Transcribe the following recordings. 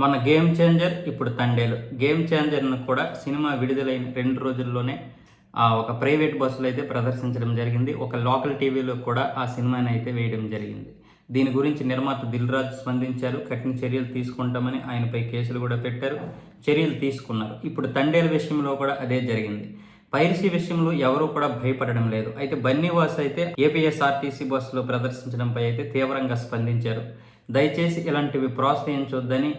మన game changer ఇప్పుడు Thandel game చేంజర్ను కూడా సినిమా విడుదలైన రెండు రోజుల్లోనే ఆ ఒక ప్రైవేట్ బస్సులో అయితే ప్రదర్శించడం జరిగింది. ఒక లోకల్ టీవీలో కూడా ఆ సినిమాని అయితే వేయడం జరిగింది. దీని గురించి నిర్మాత దిల్రాజ్ స్పందించారు. కఠిన చర్యలు తీసుకుంటామని ఆయనపై కేసులు కూడా పెట్టారు. చర్యలు తీసుకున్నారు. ఇప్పుడు తండేల విషయంలో కూడా అదే జరిగింది. పైరసీ విషయంలో ఎవరూ కూడా భయపడడం లేదు. అయితే బన్నీవాస్ అయితే ఏపీఎస్ఆర్టీసీ బస్సులో ప్రదర్శించడంపై అయితే తీవ్రంగా స్పందించారు. దయచేసి ఇలాంటివి ప్రోత్సహించొద్దని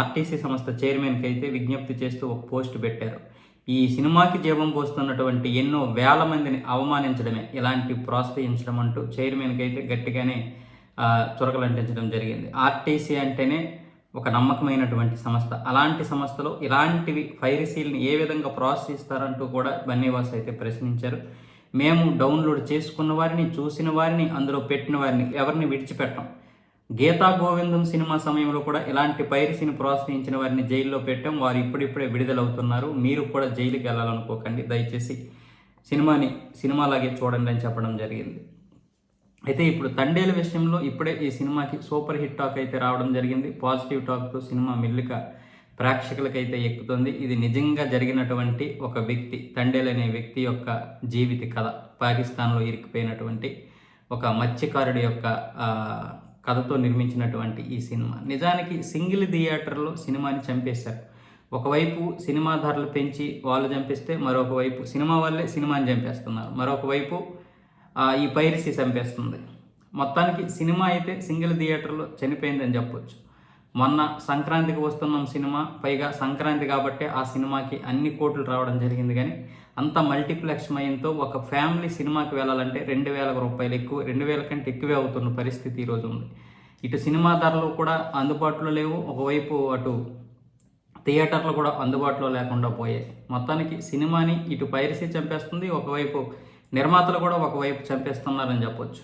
ఆర్టీసీ సంస్థ చైర్మన్కి అయితే విజ్ఞప్తి చేస్తూ ఒక పోస్ట్ పెట్టారు. ఈ సినిమాకి జీవం పోస్తున్నటువంటి ఎన్నో వేల మందిని అవమానించడమే ఇలాంటి ప్రోత్సహించడం అంటూ చైర్మన్కి అయితే గట్టిగానే చురకలంటించడం జరిగింది. ఆర్టీసీ అంటేనే ఒక నమ్మకమైనటువంటి సంస్థ. అలాంటి సంస్థలో ఇలాంటివి పైరసీల్ని ఏ విధంగా ప్రోత్సహిస్తారంటూ కూడా బన్నీవాస్ అయితే ప్రశ్నించారు. మేము డౌన్లోడ్ చేసుకున్న వారిని చూసిన వారిని అందులో పెట్టిన వారిని ఎవరిని విడిచిపెట్టం? గీతా గోవిందం సినిమా సమయంలో కూడా ఇలాంటి పైరసీని ప్రోత్సహించిన వారిని జైల్లో పెట్టాం. వారు ఇప్పుడిప్పుడే విడుదలవుతున్నారు. మీరు కూడా జైలుకి వెళ్ళాలనుకోకండి. దయచేసి సినిమాని సినిమాలాగే చూడండి అని చెప్పడం జరిగింది. అయితే ఇప్పుడు తండేల విషయంలో ఇప్పుడే ఈ సినిమాకి సూపర్ హిట్ టాక్ అయితే రావడం జరిగింది. పాజిటివ్ టాక్తో సినిమా మెల్లిక ప్రేక్షకులకైతే ఎక్కుతుంది. ఇది నిజంగా జరిగినటువంటి ఒక వ్యక్తి తండేల్ అనే వ్యక్తి యొక్క జీవిత కథ. పాకిస్తాన్లో ఇరికిపోయినటువంటి ఒక మత్స్యకారుడి యొక్క కథతో నిర్మించినటువంటి ఈ సినిమా. నిజానికి సింగిల్ థియేటర్లో సినిమాని చంపేశారు. ఒకవైపు సినిమా ధరలు పెంచి వాళ్ళు చంపిస్తే మరొక వైపు సినిమా వాళ్ళే సినిమాని చంపేస్తున్నారు. మరొక వైపు ఈ పైరసీ చంపేస్తుంది. మొత్తానికి సినిమా అయితే సింగిల్ థియేటర్లో చనిపోయిందని చెప్పొచ్చు. మొన్న సంక్రాంతికి వస్తున్నాం సినిమా పైగా సంక్రాంతి కాబట్టి ఆ సినిమాకి అన్ని కోట్లు రావడం జరిగింది కానీ అంత మల్టీప్లెక్స్ మయంతో ఒక ఫ్యామిలీ సినిమాకి వెళ్ళాలంటే రెండు వేల రూపాయలు ఎక్కువ రెండు వేల కంటే ఎక్కువే అవుతున్న పరిస్థితి ఈరోజు ఉంది. ఇటు సినిమా ధరలు కూడా అందుబాటులో లేవు ఒకవైపు అటు థియేటర్లు కూడా అందుబాటులో లేకుండా పోయాయి. మొత్తానికి సినిమాని ఇటు పైరసీ చంపేస్తుంది ఒకవైపు నిర్మాతలు కూడా ఒకవైపు చంపేస్తున్నారని చెప్పొచ్చు.